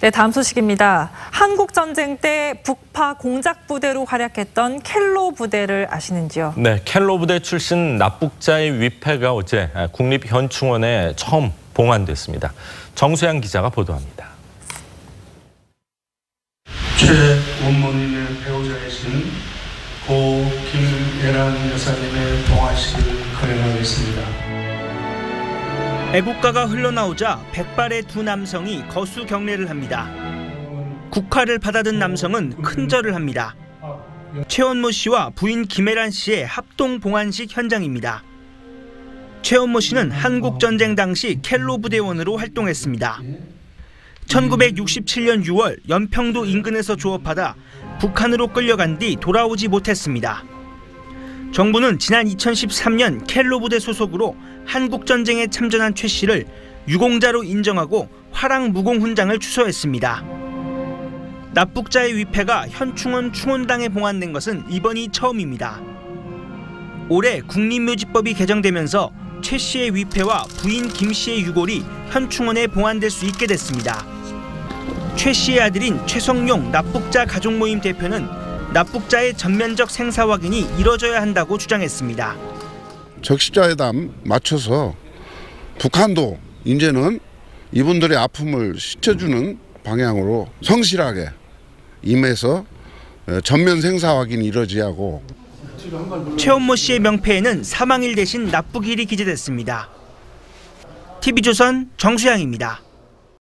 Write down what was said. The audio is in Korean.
네, 다음 소식입니다. 한국 전쟁 때 북파 공작 부대로 활약했던 켈로 부대를 아시는지요? 네, 켈로 부대 출신 납북자의 위패가 어제 국립현충원에 처음 봉안됐습니다. 정수양 기자가 보도합니다. 최 원모님의 배우자이신 고 김예란 여사님의 봉화식을 거행하겠습니다. 애국가가 흘러나오자 백발의 두 남성이 거수 경례를 합니다. 국화를 받아든 남성은 큰절을 합니다. 최원모 씨와 부인 김혜란 씨의 합동 봉안식 현장입니다. 최원모 씨는 한국 전쟁 당시 켈로 부대원으로 활동했습니다. 1967년 6월 연평도 인근에서 조업하다 북한으로 끌려간 뒤 돌아오지 못했습니다. 정부는 지난 2013년 켈로 부대 소속으로 한국 전쟁에 참전한 최 씨를 유공자로 인정하고 화랑 무공 훈장을 추서했습니다. 납북자의 위패가 현충원 충원당에 봉안된 것은 이번이 처음입니다. 올해 국립묘지법이 개정되면서 최 씨의 위패와 부인 김 씨의 유골이 현충원에 봉안될 수 있게 됐습니다. 최 씨의 아들인 최성용 납북자 가족모임 대표는 납북자의 전면적 생사 확인이 이뤄져야 한다고 주장했습니다. 적십자회담 맞춰서 북한도 이제는 이분들의 아픔을 씻어주는 방향으로 성실하게 임해서 전면 생사 확인이 이루어져야 하고 최원모 씨의 명패에는 사망일 대신 납북일이 기재됐습니다. TV조선 정수양입니다.